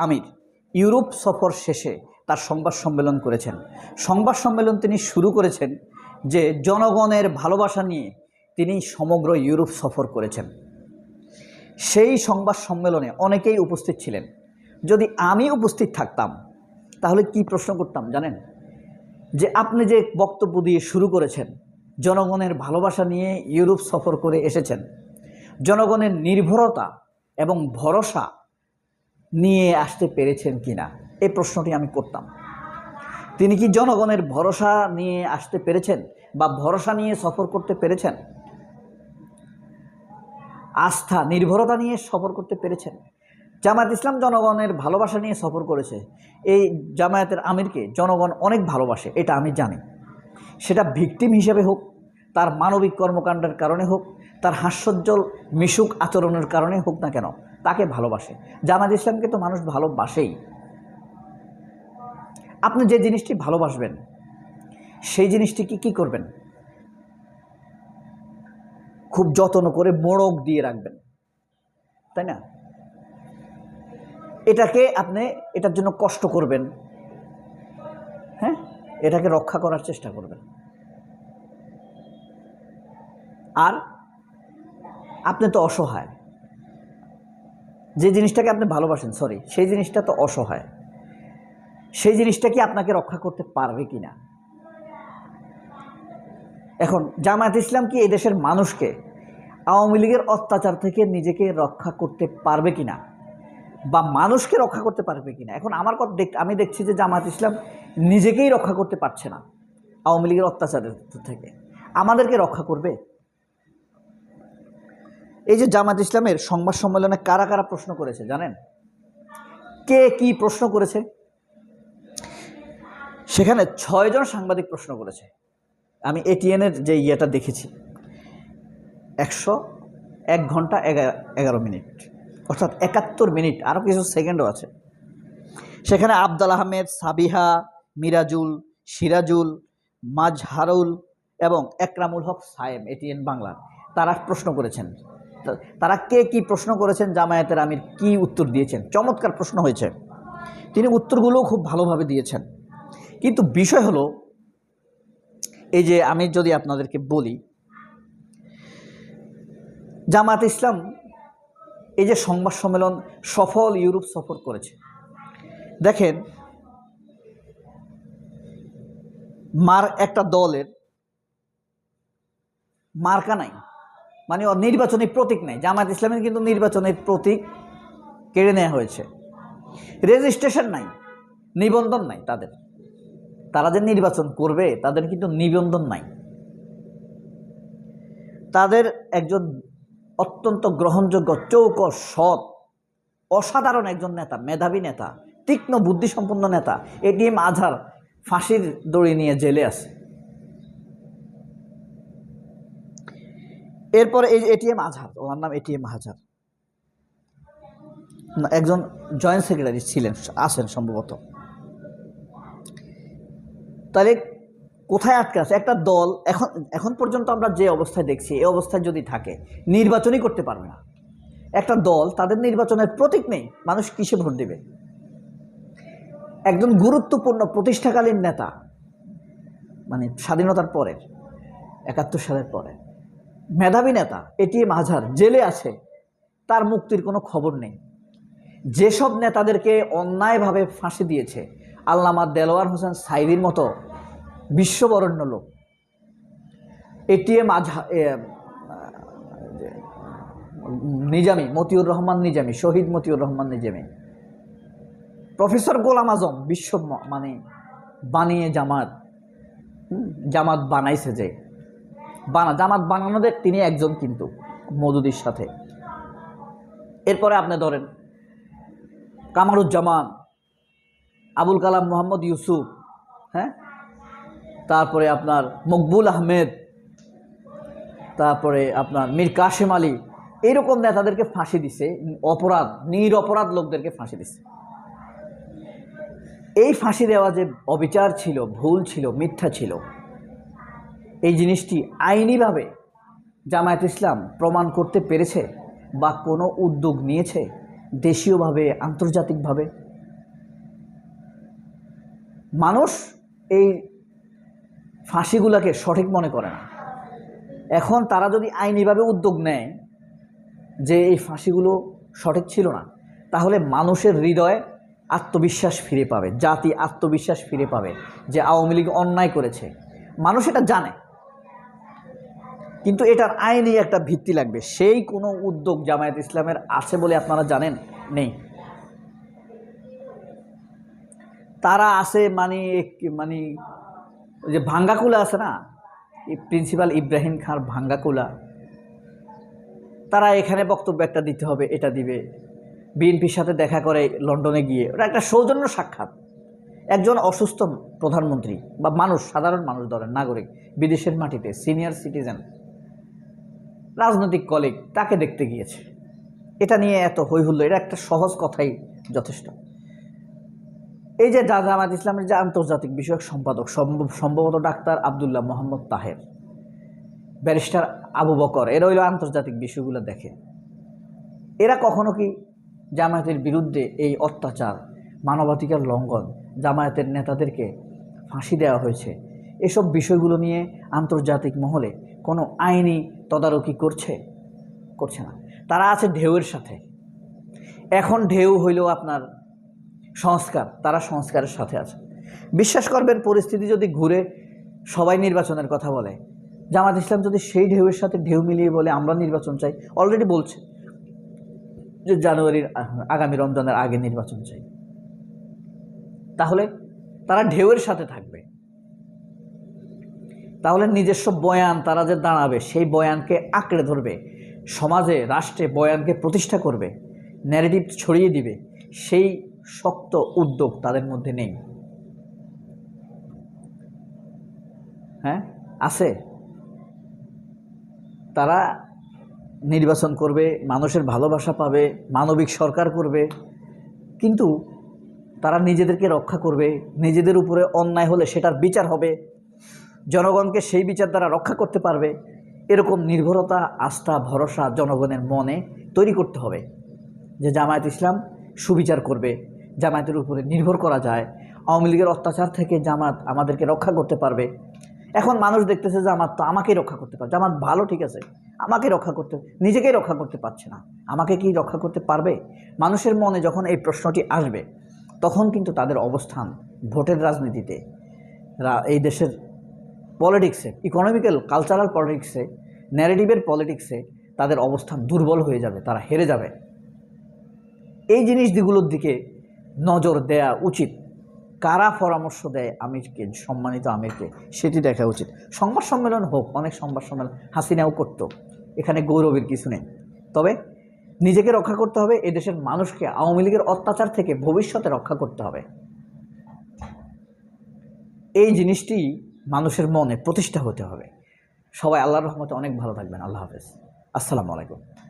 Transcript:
আমির, Europe সফর শেষে তার সংবাদ সম্মেলন করেছেন। সংবাদ সম্মেলন তিনি শুরু করেছেন যে জনগণের ভালোবাসা নিয়ে তিনি সমগ্র ইউরোপ সফর করেছেন। সেই সংবাদ সম্মেলনে অনেকেই উপস্থিত ছিলেন। যদি আমি উপস্থিত থাকতাম, তাহলে কি প্রশ্ন করতাম জানেন? যে আপনি যে বক্তব্য দিয়ে শুরু করেছেন, জনগণের ভালোবাসা নিয়ে ইউরোপ সফর করে এসেছেন। জনগণের নির্ভরতা এবং ভরসা নিয়ে আসতে পেরেছেন কিনা? এই প্রশ্নটি আমি করতাম। তিনি কি জনগণের ভরসা নিয়ে আসতে পেরেছেন বা ভরসা নিয়ে সফর করতে পেরেছেন? আস্থা, নির্ভরতা নিয়ে সফর করতে পেরেছেন? জামায়াত ইসলাম জনগণের ভালোবাসা নিয়ে সফর করেছে। এই জামায়াতের আমিরকে জনগণ অনেক ভালোবাসে, এটা আমি জানি। সেটা ভিকটিম হিসেবে হোক, তার মানবিক কর্মকাণ্ডের কারণে হোক, তার হাস্যোজ্জ্বল মিশুক আচরণের কারণে হোক না কেন তাকে ভালোবাসে। জামায়াত ইসলামকে তো মানুষ ভালোবাসেই। আপনি যে জিনিসটি ভালোবাসবেন, সেই জিনিসটি কি কী করবেন? খুব যত্ন করে মোড়ক দিয়ে রাখবেন। তাই না? এটাকে আপনি এটার জন্য কষ্ট করবেন। হ্যাঁ? এটাকে রক্ষা করার চেষ্টা করবেন। আর আপনি তো অসহায়। যে জিনিসটাকে আপনি ভালোবাসেন সরি সেই জিনিসটা তো অসহায়। সেই জিনিসটা কি আপনাকে রক্ষা করতে পারবে কি না? এখন, জামায়াত ইসলাম কি এই দেশের মানুষকে আওয়ামী লীগের অত্যাচার থেকে নিজেকে রক্ষা করতে পারবে কি না? বা মানুষকে রক্ষা করতে পারবে কি না? এখন আমার কথা দেখ, আমি দেখছি যে জামায়াত ইসলাম নিজেকেই রক্ষা করতে পারছে না, আওয়ামী লীগের অত্যাচারের থেকে। আমাদেরকে রক্ষা করবে? এই যে জামাত ইসলামের সংবাদ সম্মেলনে কারা কারা প্রশ্ন করেছে, জানেন? কে কি প্রশ্ন করেছে? সেখানে ছয়জন সাংবাদিক প্রশ্ন করেছে। আমি এটিএনের যে ইয়েটা দেখেছি, একশো এক ঘণ্টা এগারো মিনিট, অর্থাৎ একাত্তর মিনিট আরও কিছু সেকেন্ডও আছে। সেখানে আবদাল আহমেদ, সাবিহা, মিরাজুল, সিরাজুল, মাজহারুল এবং একরামুল হক সায়েম এটিএন বাংলা, তারা প্রশ্ন করেছেন। তারা কে কি প্রশ্ন করেছেন জামায়াতের আমির কি উত্তর দিয়েছেন? চমৎকার প্রশ্ন হয়েছে। তিনি উত্তরগুলোও খুব ভালোভাবে দিয়েছেন। কিন্তু বিষয় হলো, এই যে আমি যদি আপনাদেরকে বলি জামাত ইসলাম এই যে সংবাদ সম্মেলন সফল ইউরোপ সফর করেছে। দেখেন, মার একটা দলের মার্কা নাই। মানে নির্বাচনী প্রতীক নাই। জামাত ইসলামের কিন্তু নির্বাচনের প্রতীক কেড়ে নেওয়া হয়েছে। রেজিস্ট্রেশন নাই, নিবন্ধন নাই তাদের। তারা যে নির্বাচন করবে, তাদের কিন্তু নিবন্ধন নাই। তাদের একজন অত্যন্ত গ্রহণযোগ্য চৌকস সৎ, অসাধারণ একজন নেতা, মেধাবী নেতা, তীক্ষ্ণ বুদ্ধিসম্পন্ন নেতা এটিএম আজহার ফাঁসির দড়ি নিয়ে জেলে আছে। এরপরে এই এটিএম আজহার, ওনার নাম এটিএম আজহার। একজন জয়েন্ট সেক্রেটারি ছিলেন, আছেন সম্ভবত। তাহলে কোথায় আটকে আছে? একটা দল, এখন এখন পর্যন্ত আমরা যে অবস্থায় দেখছি, এই অবস্থায় যদি থাকে, নির্বাচনই করতে পারবে না। একটা দল, তাদের নির্বাচনের প্রতীক নেই, মানুষ কিসে ভোট দেবে? একজন গুরুত্বপূর্ণ প্রতিষ্ঠাকালীন নেতা মানে স্বাধীনতার পরের, একাত্তর সালের পরে মেধাবী নেতা এটিএম আজহার, জেলে আছে। তার মুক্তির কোনো খবর নেই। যেসব নেতাদেরকে অন্যায়ভাবে ফাঁসি দিয়েছে, আল্লামা দেলোয়ার হোসেন সাইদির মতো বিশ্ববরণ্য লোক এটিএম আজহা নিজামি, মতিউর রহমান নিজামি, শহীদ মতিউর রহমান নিজামি, প্রফেসর গোলাম আজম বিশ্ব মানে বানিয়ে জামাত জামাত বানাইছে যে বানা, জামাত বানানোদের তিনি একজন কিন্তু মদুদির সাথে। এরপরে আপনি ধরেন, কামারুজ্জামান, আবুল কালাম মোহাম্মদ ইউসুফ হ্যাঁ? তারপরে আপনার মকবুল আহমেদ, তারপরে আপনার মীর কাশেম আলী এইরকম নেতাদেরকে ফাঁসি দিছে, অপরাধ নির অপরাধ লোকদেরকে ফাঁসি দিছে। এই ফাঁসি দেওয়া যে অবিচার ছিল, ভুল ছিল, মিথ্যা ছিল এই জিনিসটি আইনিভাবে জামায়াত ইসলাম প্রমাণ করতে পেরেছে বা কোনো উদ্যোগ নিয়েছে দেশীয়ভাবে, আন্তর্জাতিকভাবে। মানুষ এই ফাঁসিগুলোকে সঠিক মনে করে না। এখন তারা যদি আইনিভাবে উদ্যোগ নেয় যে এই ফাঁসিগুলো সঠিক ছিল না, তাহলে মানুষের হৃদয়ে আত্মবিশ্বাস ফিরে পাবে, জাতি আত্মবিশ্বাস ফিরে পাবে যে আওয়ামী লীগ অন্যায় করেছে। মানুষ এটা জানে। কিন্তু এটার আইনি একটা ভিত্তি লাগবে। সেই কোনো উদ্যোগ জামায়াত ইসলামের আছে বলে আপনারা জানেন? নেই। তারা আছে মানে মানে ওই যে ভাঙ্গাকুলা আছে না? প্রিন্সিপাল ইব্রাহিম খাঁর ভাঙ্গাকুলা। তারা এখানে বক্তব্য একটা দিতে হবে, এটা দিবে। বিএনপির সাথে দেখা করে লন্ডনে গিয়ে। ওটা একটা সৌজন্য সাক্ষাৎ। একজন অসুস্থ প্রধানমন্ত্রী বা মানুষ, সাধারণ মানুষ ধরেন, নাগরিক, বিদেশের মাটিতে, সিনিয়র সিটিজেন। রাজনৈতিক কলিগ তাকে দেখতে গিয়েছে। এটা নিয়ে এত হৈহুল্য এটা একটা সহজ কথাই যথেষ্ট। এই যে জামাত ইসলামের যে আন্তর্জাতিক বিষয়ক সম্পাদক, সম্ভ- সম্ভবত ডাক্তার আবদুল্লাহ মোহাম্মদ তাহের, ব্যারিস্টার আবু বকর, এরা হইল আন্তর্জাতিক বিষয়গুলো দেখে। এরা কখনো কি জামায়াতের বিরুদ্ধে এই অত্যাচার, মানবাধিকার লঙ্ঘন, জামায়াতের নেতাদেরকে ফাঁসি দেওয়া হয়েছে? এসব বিষয়গুলো নিয়ে আন্তর্জাতিক মহলে কোনো আইনি তদারকি করছে করছে না। তারা আছে ঢেউয়ের সাথে। এখন ঢেউ হইল আপনার সংস্কার, তারা সংস্কারের সাথে আছে। বিশ্বাস করবেন, পরিস্থিতি যদি ঘুরে সবাই নির্বাচনের কথা বলে। জামাত ইসলাম যদি সেই ঢেউয়ের সাথে ঢেউ মিলিয়ে বলে, আমরা নির্বাচন চাই অলরেডি বলছে যে জানুয়ারির আগামী রমজানের আগে নির্বাচন চাই। তাহলে তারা ঢেউয়ের সাথে থাকবে। তাহলে নিজস্ব বয়ান তারা যে দাঁড়াবে, সেই বয়ানকে আঁকড়ে ধরবে। সমাজে, রাষ্ট্রে বয়ানকে প্রতিষ্ঠা করবে ন্যারেটিভ ছড়িয়ে দিবে, সেই শক্ত উদ্যোগ তাদের মধ্যে নেই। হ্যাঁ? আছে। তারা নির্বাচন করবে, মানুষের ভালোবাসা পাবে, মানবিক সরকার করবে, কিন্তু তারা নিজেদেরকে রক্ষা করবে, নিজেদের উপরে অন্যায় হলে সেটার বিচার হবে। জনগণকে সেই বিচার দ্বারা রক্ষা করতে পারবে, এরকম নির্ভরতা, আস্থা, ভরসা জনগণের মনে তৈরি করতে হবে যে জামায়াত ইসলাম সুবিচার করবে, জামায়াতের উপরে নির্ভর করা যায়, আওয়ামী লীগের অত্যাচার থেকে জামাত আমাদেরকে রক্ষা করতে পারবে। এখন মানুষ দেখতেছে জামাত তো আমাকেই রক্ষা করতে পারে, জামাত ভালো ঠিক আছে, আমাকে রক্ষা করতে, নিজেকেই রক্ষা করতে পারছে না। আমাকে কি রক্ষা করতে পারবে? মানুষের মনে যখন এই প্রশ্নটি আসবে, তখন কিন্তু তাদের অবস্থান ভোটের রাজনীতিতে এই দেশের পলিটিক্সে ইকোনমিক্যাল কালচারাল পলিটিক্সে ন্যারেটিভের পলিটিক্সে তাদের অবস্থান দুর্বল হয়ে যাবে, তারা হেরে যাবে। এই জিনিসগুলোর দিকে নজর দেয়া উচিত। কারা পরামর্শ দেয় আমিরকে, সম্মানিত আমিরকে, সেটি দেখা উচিত। সংবাদ সম্মেলন হোক, অনেক সংবাদ সম্মেলন হাসিনাও করতো। এখানে গৌরবের কিছু নেই। তবে নিজেকে রক্ষা করতে হবে, এদেশের মানুষকে আওয়ামী লীগের অত্যাচার থেকে ভবিষ্যতে রক্ষা করতে হবে। এই জিনিসটি মানুষের মনে প্রতিষ্ঠা হতে হবে। সবাই আল্লাহর রহমতে অনেক ভালো থাকবেন। আল্লাহ হাফেজ। আসসালামু আলাইকুম।